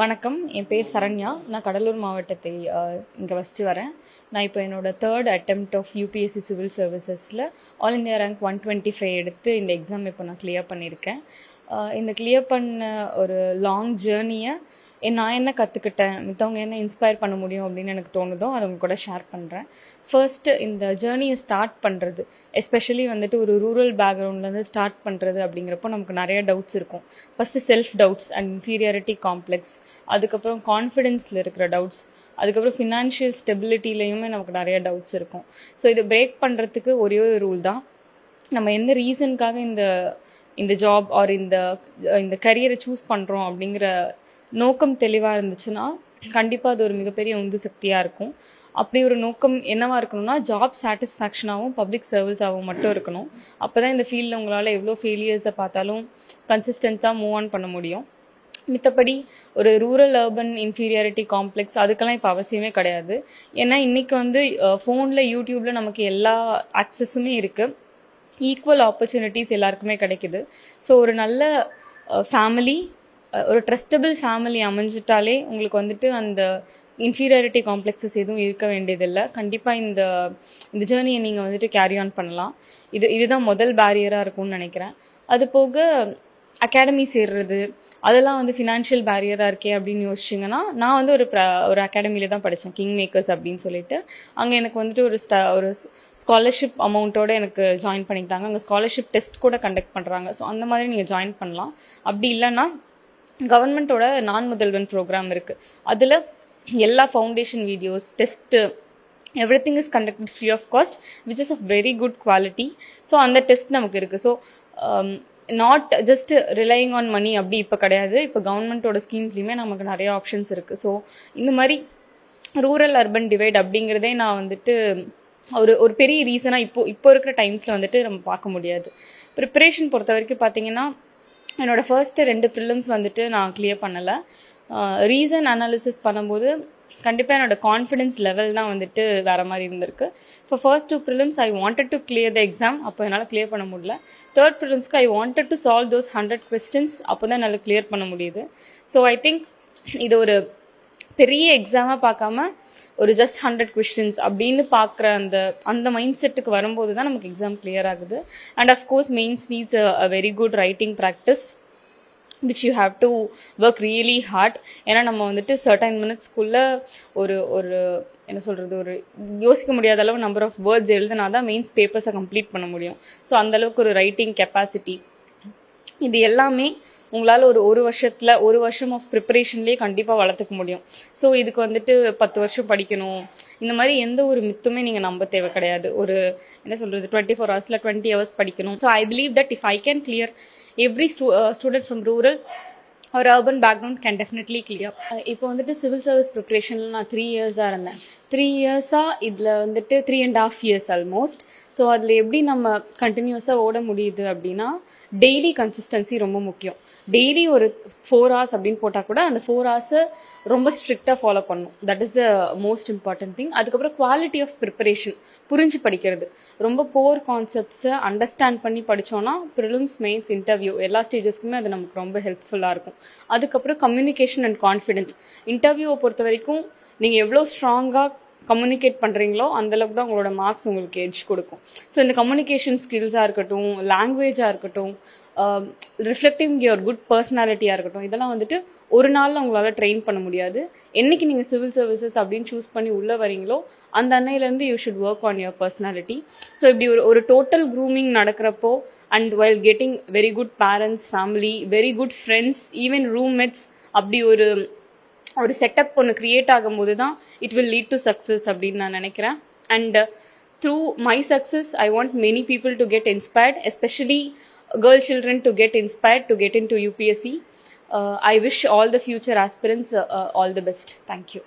வணக்கம். என் பேர் சரண்யா. நான் கடலூர் மாவட்டத்தை இங்கே வசித்து வரேன். நான் இப்போ என்னோட third attempt of UPSC civil சர்வீசஸில் all India rank one twenty five எடுத்து இந்த எக்ஸாம் இப்போ நான் கிளியர் பண்ணியிருக்கேன். இந்த கிளியர் பண்ண ஒரு லாங் ஜேர்னியை நான் என்ன கற்றுக்கிட்டேன் மித்தவங்க என்ன இன்ஸ்பயர் பண்ண முடியும் அப்படின்னு எனக்கு தோணுதோ அதை உங்க கூட ஷேர் பண்ணுறேன் ஃபர்ஸ்ட் இந்த ஜேர்னியை ஸ்டார்ட் பண்ணுறது எஸ்பெஷலி வந்துட்டு ஒரு ரூரல் பேக்ரவுண்ட்லேருந்து ஸ்டார்ட் பண்ணுறது அப்படிங்கிறப்போ நமக்கு நிறைய டவுட்ஸ் இருக்கும். First self doubts and inferiority complex அதுக்கப்புறம் கான்ஃபிடென்ஸில் இருக்கிற டவுட்ஸ் அதுக்கப்புறம் ஃபினான்ஷியல் ஸ்டெபிலிட்டிலையுமே நமக்கு நிறைய டவுட்ஸ் இருக்கும். ஸோ இதை பிரேக் பண்ணுறதுக்கு ஒரே ஒரு ரூல் தான். நம்ம எந்த ரீசனுக்காக இந்த இந்த ஜாப் ஆர் இந்த இந்த கரியரை சூஸ் பண்ணுறோம் அப்படிங்கிற நோக்கம் தெளிவாக இருந்துச்சுன்னா கண்டிப்பாக அது ஒரு மிகப்பெரிய உந்து சக்தியாக இருக்கும். அப்படி ஒரு நோக்கம் என்னவா இருக்கணும்னா ஜாப் சாட்டிஸ்ஃபேக்ஷனாகவும் பப்ளிக் சர்வீஸாகவும் மட்டும் இருக்கணும். அப்போ தான் இந்த ஃபீல்டில் உங்களால் எவ்வளோ ஃபெயிலியர்ஸை பார்த்தாலும் கன்சிஸ்டண்ட்டாக மூவ் ஆன் பண்ண முடியும். மித்தபடி ஒரு ரூரல் அர்பன் இன்ஃபீரியாரிட்டி காம்ப்ளெக்ஸ் அதுக்கெல்லாம் இப்போ அவசியமே கிடையாது. ஏன்னா இன்றைக்கி வந்து ஃபோனில் யூடியூப்பில் நமக்கு எல்லா ஆக்சஸுமே இருக்குது ஈக்குவல் ஆப்பர்ச்சுனிட்டிஸ் எல்லாருக்குமே கிடைக்குது. ஸோ ஒரு நல்ல ஃபேமிலி ஒரு ட்ரஸ்டபிள் ஃபேமிலி அமைஞ்சிட்டாலே உங்களுக்கு வந்துட்டு அந்த இன்ஃபீரியாரிட்டி காம்ப்ளெக்ஸஸ் எதுவும் இருக்க வேண்டியதில்லை. கண்டிப்பாக இந்த இந்த ஜேர்னியை நீங்கள் வந்துட்டு கேரி ஆன் பண்ணலாம். இது இதுதான் முதல் பேரியராக இருக்கும்னு நினைக்கிறேன். அது போக அகாடமி சேர்றது அதெல்லாம் வந்து ஃபினான்ஷியல் பேரியராக இருக்கே அப்படின்னு யோசிச்சிங்கன்னா நான் வந்து ஒரு ப்ர- ஒரு அகாடமியில் தான் படித்தேன் கிங் மேக்கர்ஸ் அப்படின்னு சொல்லிட்டு. அங்கே எனக்கு வந்துட்டு ஒரு ஸ்ட ஒரு ஸ்காலர்ஷிப் அமௌண்ட்டோடு எனக்கு ஜாயின் பண்ணிக்கிட்டாங்க. அங்கே ஸ்காலர்ஷிப் டெஸ்ட் கூட கண்டக்ட் பண்ணுறாங்க ஸோ அந்த மாதிரி நீங்கள் ஜாயின் பண்ணலாம். அப்படி இல்லைன்னா கவர்மெண்ட்டோட நான் முதல்வன் ப்ரோக்ராம் இருக்குது அதில் எல்லா foundation videos test every thing is conducted free of cost which is of very good quality so அந்த டெஸ்ட் நமக்கு இருக்குது so not just relying on money அப்படி இப்போ கிடையாது. இப்போ கவர்மெண்ட்டோட ஸ்கீம்ஸ்லையுமே நமக்கு நிறைய ஆப்ஷன்ஸ் இருக்குது ஸோ இந்த மாதிரி ரூரல் அர்பன் டிவைட் அப்படிங்கிறதே நான் வந்துட்டு ஒரு ஒரு பெரிய ரீசனாக இப்போ இப்போ இருக்கிற டைம்ஸில் வந்துட்டு நம்ம பார்க்க முடியாது. ப்ரிப்பரேஷன் பொறுத்த வரைக்கும் பார்த்தீங்கன்னா என்னோடய ஃபர்ஸ்ட் ரெண்டு ப்ரிலிம்ஸ் வந்துட்டு நான் கிளியர் பண்ணலை. ரீசன் அனாலிசிஸ் பண்ணும்போது கண்டிப்பாக என்னோட கான்ஃபிடென்ஸ் லெவல் தான் வந்துட்டு வேற மாதிரி இருந்திருக்கு. இப்போ first two prelims I wanted to clear the exam அப்போ என்னால் கிளியர் பண்ண முடியல. Third ப்ரிலிம்ஸ்க்கு I wanted to solve those hundred questions அப்போ தான் என்னால் கிளியர் பண்ண முடியுது. ஸோ ஐ திங்க் இது ஒரு பெரிய எக்ஸாமாக பார்க்காம ஒரு ஜஸ்ட் ஹண்ட்ரட் கொஷின்ஸ் அப்படின்னு பார்க்குற அந்த அந்த மைண்ட் செட்டுக்கு வரும்போது தான் நமக்கு எக்ஸாம் கிளியர் ஆகுது. And of course mains needs a very good writing practice which you have to work really hard ஏன்னா நம்ம வந்துட்டு சர்டைன் மினிட்ஸ்க்குள்ளே ஒரு ஒரு என்ன சொல்கிறது ஒரு யோசிக்க முடியாத அளவு நம்பர் ஆஃப் வேர்ட்ஸ் எழுதுனா தான் மெயின்ஸ் பேப்பர்ஸை கம்ப்ளீட் பண்ண முடியும். ஸோ அந்த அளவுக்கு ஒரு ரைட்டிங் கெப்பாசிட்டி இது எல்லாமே உங்களால் ஒரு ஒரு வருஷத்தில் ஒரு வருஷம் ஆஃப் ப்ரிப்பரேஷன்லேயே கண்டிப்பாக வளர்த்துக்க முடியும். ஸோ இதுக்கு வந்துட்டு பத்து வருஷம் படிக்கணும். இந்த மாதிரி எந்த ஒரு மித்துமே நீங்கள் நம்ப தேவை கிடையாது. ஒரு என்ன சொல்கிறது டுவெண்ட்டி ஃபோர் ஹவர்ஸில் டுவெண்ட்டி ஹவர்ஸ் படிக்கணும். So I believe that if I can clear every stu student from rural or urban background can definitely clear இப்போ வந்துட்டு சிவில் சர்வீஸ் ப்ரிப்ரேஷனில் நான் த்ரீ இயர்ஸாக இருந்தேன். த்ரீ இயர்ஸாக இதில் வந்துட்டு three and half years almost so அதில் எப்படி நம்ம கண்டினியூஸாக ஓட முடியுது அப்படின்னா டெய்லி கன்சிஸ்டன்சி ரொம்ப முக்கியம். டெய்லி ஒரு ஃபோர் ஹவர்ஸ் அப்படின்னு போட்டால் கூட அந்த ஃபோர் ஹவர்ஸை ரொம்ப ஸ்ட்ரிக்டாக ஃபாலோ பண்ணணும். That is the most important thing அதுக்கப்புறம் குவாலிட்டி ஆஃப் ப்ரிப்பரேஷன் புரிஞ்சு படிக்கிறது. ரொம்ப கோர் கான்செப்ட்ஸை அண்டர்ஸ்டாண்ட் பண்ணி படித்தோன்னா ப்ரிலிம்ஸ் மெயின்ஸ் இன்டர்வியூ எல்லா ஸ்டேஜஸ்க்குமே அது நமக்கு ரொம்ப ஹெல்ப்ஃபுல்லாக இருக்கும். அதுக்கப்புறம் கம்யூனிகேஷன் அண்ட் கான்ஃபிடென்ஸ் இன்டர்வியூவை பொறுத்த வரைக்கும் நீங்கள் எவ்வளோ ஸ்ட்ராங்காக கம்யூனிகேட் பண்ணுறீங்களோ அந்தளவுக்கு தான் உங்களோட மார்க்ஸ் உங்களுக்கு எட்ஜ் கொடுக்கும். ஸோ இந்த கம்யூனிகேஷன் ஸ்கில்ஸாக இருக்கட்டும் லாங்குவேஜாக இருக்கட்டும் ரிஃப்ளெக்டிங் யுவர் குட் பர்சனாலிட்டியாக இருக்கட்டும் இதெல்லாம் வந்துட்டு ஒரு நாளில் உங்களால் ட்ரெயின் பண்ண முடியாது. என்றைக்கு நீங்கள் சிவில் சர்வீசஸ் அப்படின்னு சூஸ் பண்ணி உள்ளே வரீங்களோ அந்த அன்னையிலேருந்து you should work on your personality so இப்படி ஒரு ஒரு total grooming நடக்கிறப்போ and while getting very good parents family very good friends even roommates அப்படி ஒரு ஒரு செட்டப் ஒன்று கிரியேட் ஆகும்போது தான் it will lead to success அப்படின்னு நான் நினைக்கிறேன் and through my success I want many people to get inspired especially girl children to get inspired to get into UPSC I wish all the future aspirants all the best thank you